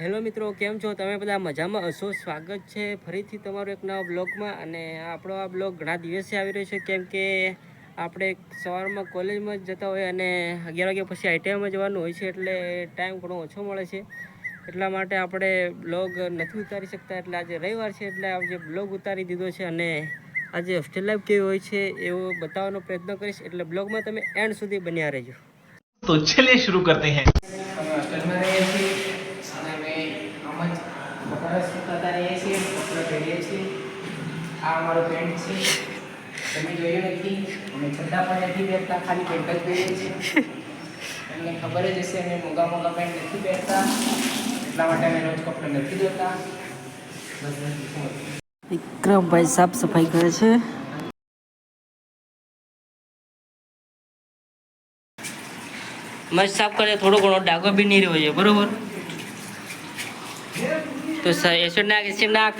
Hello મિત્રો, કેમ છો? તમે બધા મજામાં હશો? સ્વાગત છે ફરીથી તમારો એક નવા બ્લોગમાં. અને આપણો આ બ્લોગ ઘણા દિવસે આવી રહ્યો છે, કેમ કે આપણે સવારમાં કોલેજમાં જતા હોય અને અગિયાર વાગ્યા પછી આઈટીઆઈમાં જવાનું હોય છે, એટલે ટાઈમ ઘણો ઓછો મળે છે. એટલા માટે આપણે બ્લોગ નથી ઉતારી શકતા, એટલે આજે રવિવાર છે, એટલે આજે બ્લોગ ઉતારી દીધો છે અને આજે હોસ્ટેલ લાઈફ કેવી હોય છે, એવો બતાવવાનો પ્રયત્ન કરીશ. એટલે બ્લોગમાં તમે એન્ડ સુધી બન્યા રહેજો. તો ચલે શરૂ કરતે હૈ. આ અમારો પેન્ટ છે. તમે જોયું નથી. અમે છતાં પણ નથી પહેરતા ખાલી પેન્ટ જ પહેરીએ છીએ. એમને ખબર જ હશે અમે મોગા મોગા પેન્ટ નથી પહેરતા એટલા માટે અમે રોજ કપડાં નથી ધોતા. વિક્રમભાઈ સાફ સફાઈ કરે છે. મસ્ત સાફ કરે થોડો ઘણો ડાઘો બી નહીં રહ્યો છે બરોબર? તો એસિડ નાખ એસિડ નાખ.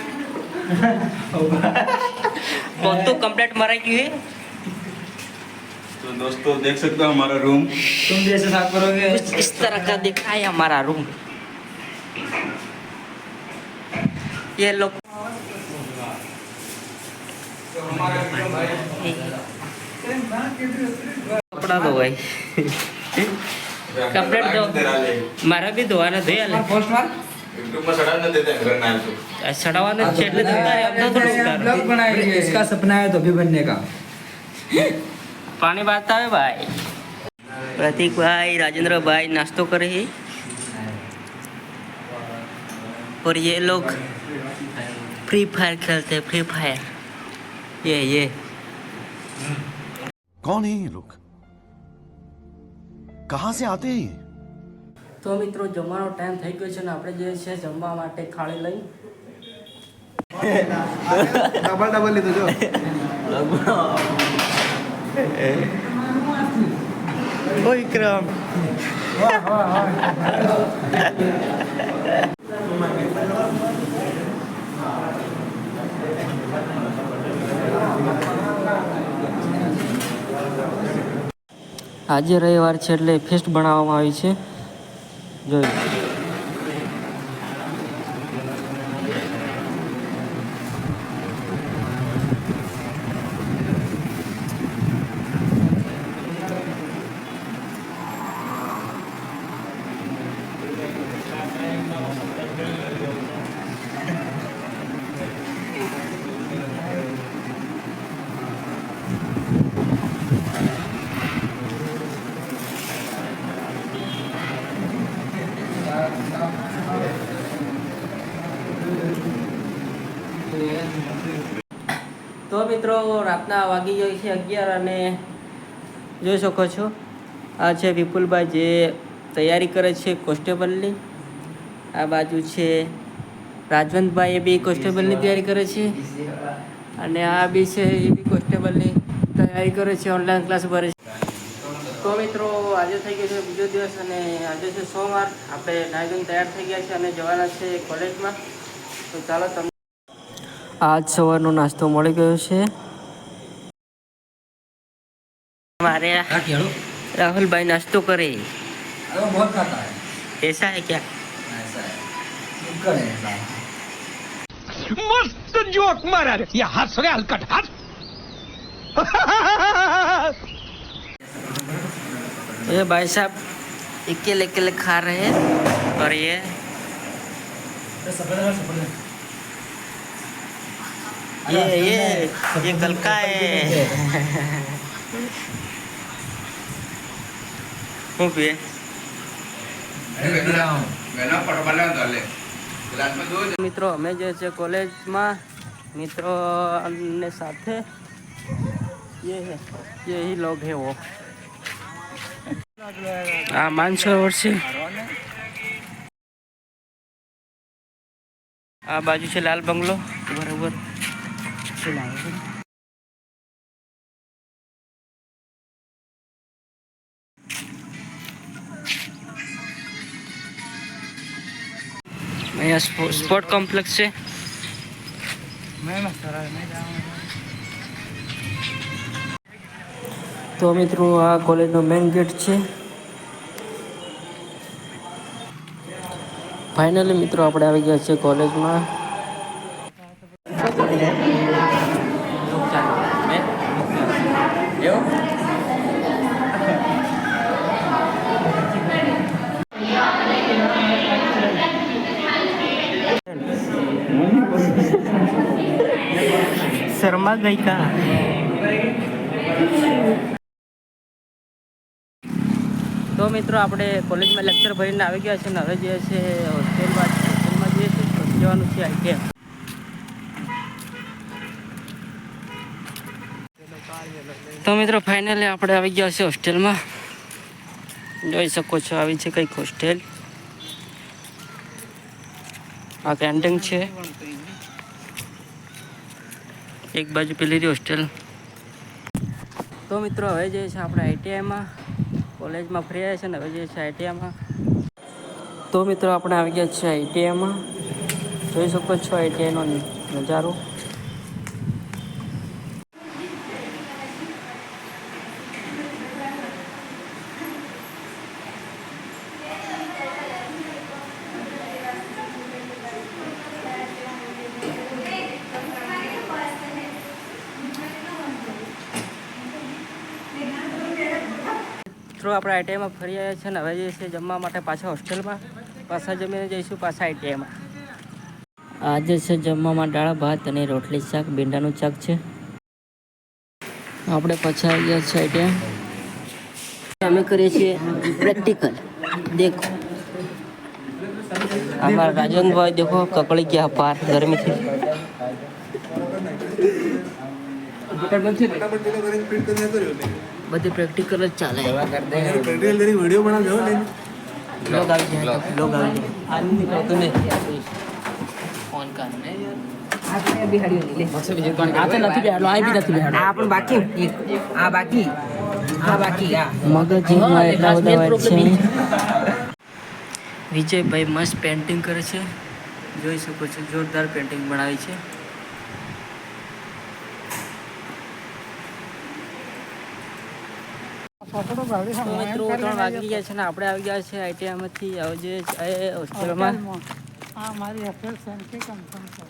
બધું કમ્પ્લીટ મરાઈ ગયું तो दोस्तों देख सकते हो हमारा रूम तुम भी ऐसे साफ करोगे है कुछ इस तरह का दिखा है हमारा रूम ये लोग કપડા ધોવાય કપડા ધો મારા બી ધોવાના ધોયા पोस्ट इसका सपना है तो भी बनने का। पानी बात है भाई। प्रतीक भाई राजेंद्र भाई नाश्तो कर रहे और ये लोग फ्री फायर खेलते फ्री फायर ये ये। कौन है ये लोग? कहाँ से आते हैं તો મિત્રો જમવાનો ટાઈમ થઈ ગયો છે ને આપણે જે છે જમવા માટે ખાડી લઈ. ડબલ ડબલ લીધું જો. આજે રવિવાર છે એટલે ફેસ્ટ બનાવવામાં આવી છે. જોઈ તો મિત્રો, રાતના વાગી જાય છે અગિયાર અને જોઈ શકો છો, આ છે વિપુલભાઈ જે તૈયારી કરે છે કોન્સ્ટેબલની આ બાજુ છે રાજવંતભાઈ એ બી કોન્સ્ટેબલની તૈયારી કરે છે. અને આ બી છે એ બી કોન્સ્ટેબલની તૈયારી કરે છે, ઓનલાઈન ક્લાસ ભરે છે. તો મિત્રો, આજે થઈ ગયો છે બીજો દિવસ અને આજે છે સોમવાર. આપણે નાઈ તૈયાર થઈ ગયા છે અને જવાના છે કોલેજમાં. તો ચાલો તમને આજ સવારનો નાસ્તો મળી ગયો છે મારે क्या किया लो राहुल भाई नाश्तो करे अरे वो बहुत खाता है ऐसा है क्या ऐसा है शुक्र है ऐसा मस्त जोक मारा रे ये हंस रहे हलकट हंस ये भाई साहब अकेले अकेले खा रहे हैं और ये ये ये ये गलका है હું પીએ मैंने पटवाला डाले गिलास में दो મિત્રો અમે જે છે કોલેજમાં મિત્રો અને સાથે ये है यही लोग है वो આ માનસરોવર છે આ બાજુ છે લાલ બંગલો બરોબર છે લાલ બંગલો. અહીંયા સ્પો- સ્પોર્ટ કોમ્પ્લેક્સ છે. તો મિત્રો, આ કોલેજનો મેઇન ગેટ છે. ફાઇનલી મિત્રો, આપણે આવી ગયા છે કોલેજમાં. શર્મા ગઈ તો મિત્રો આપણે કોલેજમાં લેક્ચર ભરીને આવી ગયા છે ને હવે જે છે હોસ્ટેલમાં હોસ્ટેલમાં જઈએ છીએ જવાનું છે આઈટીએમ તો મિત્રો ફાઇનલી આપણે આવી ગયા છે હોસ્ટેલમાં જોઈ શકો છો આવી છે કંઈક હોસ્ટેલ આ કેન્ટીન છે. એક બાજુ પેલી રહી હોસ્ટેલ તો મિત્રો, હવે જે છે આપણે આઈટીઆઈમાં કોલેજમાં ફ્રી આવ્યા છે ને, હવે જે છે આઈટીઆઈમાં તો મિત્રો, આપણે આવી ગયા છે આઈટીઆઈમાં જોઈ શકો છો આઈટીઆઈનો નજારો. મિત્રો, આપણે આઈટીઆઈમાં ફરી આવ્યા છે ને હવે જઈએ છે જમવા માટે પાછા હોસ્ટેલમાં. પાછા જમીને જઈશું પાછા આઈટીઆઈમાં આજે છે જમવામાં દાળ, ભાત અને રોટલી શાક, ભીંડાનું શાક છે. આપણે પાછા આવી ગયા છે આઈટીઆઈ અમે કરીએ છીએ પ્રેક્ટિકલ દેખો. અમારા રાજનભાઈ દેખો, કકળી ગયા પાર ગરમીથી. બધી પ્રેક્ટિકલ જ ચાલે. લોગ આવી જાય લોગ આવી જાય. આ નીકળતું નહીં. ફોન કર આ તો નથી બેહાડલો આ બી નથી બેહાડલો આ પણ બાકી આ બાકી. આ બાકી આ. મગજમાં એટલા બધા વાત છે. વિજયભાઈ મસ્ત પેન્ટિંગ કરે છે. જોઈ શકો છો જોરદાર પેન્ટિંગ બનાવી છે. મિત્રો ત્રણ વાગી ગયા છે ને આપણે આવી ગયા છે આઈટીઆઈમાંથી હવે જે છે હોસ્ટેલમાં આ મારી હોસ્ટેલ સેન્ટ્રી કન્ફર્મ છે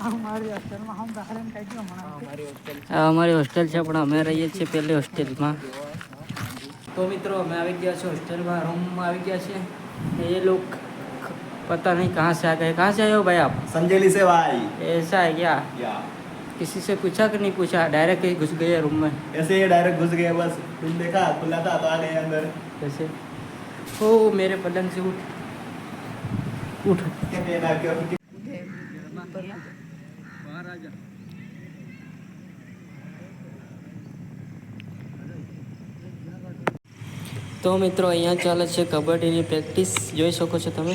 આ મારી હોસ્ટેલમાં હું બહાર એમ કહી દઉં હમણાં આ અમારી હોસ્ટેલ છે પણ અમે રહીએ છીએ પહેલી હોસ્ટેલમાં તો મિત્રો અમે આવી ગયા છે હોસ્ટેલમાં રૂમમાં આવી ગયા છે ये लोग पता नहीं कहाँ से आ गए कहाँ से आए हो भाई आप संजली से भाई ऐसा है क्या या किसी से पूछा कि नहीं पूछा डायरेक्ट ही घुस गए रूम में ऐसे ही डायरेक्ट घुस गए बस तुम देखा खुला था तो आ गए अंदर कैसे ओ मेरे पलंग से उठ उठ कहते ना क्यों તો મિત્રો અહીંયા ચાલે છે કબડ્ડીની પ્રેક્ટિસ જોઈ શકો છો તમે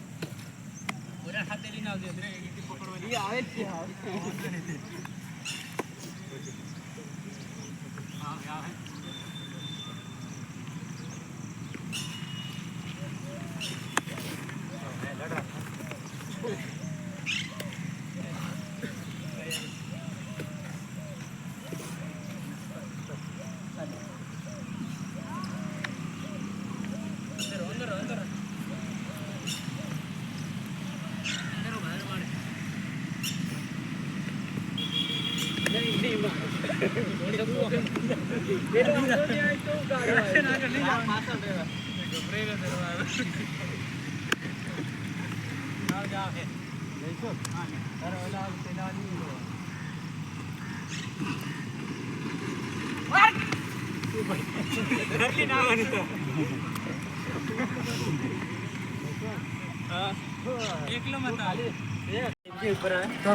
Thank you.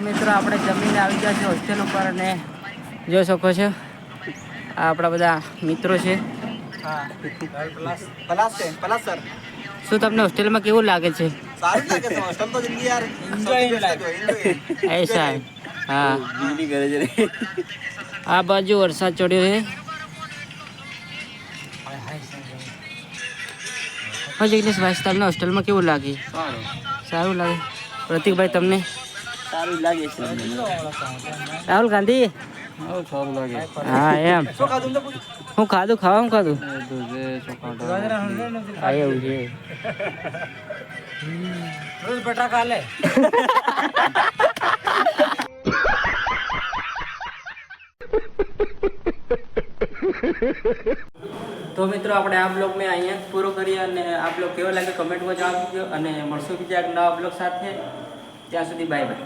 મિત્રો આપણે જમીને આવી ગયા છે હોસ્ટેલ ઉપર અને જોઈ શકો છો. આ આપણા બધા મિત્રો છે. શું તમને હોસ્ટેલમાં કેવું લાગે છે? હા. આ બાજુ વરસાદ ચડ્યો છે. હા જિગ્નેશભાઈ તમને હોસ્ટેલમાં કેવું લાગે? સારું લાગે. પ્રતિકભાઈ તમને? સારું લાગે છે રાહુલ ગાંધી? હા એમ. હું ખાધું ખાવાનું ખાધું. હા એવું છે. રોજ તો મિત્રો આપણે આ બ્લોગને અહીંયા જ પૂરો કરીએ અને આ બ્લોગ કેવો લાગે કમેન્ટમાં જણાવજો અને મળશું બીજા નવા બ્લોગ સાથે. ત્યાં સુધી બાય બાય.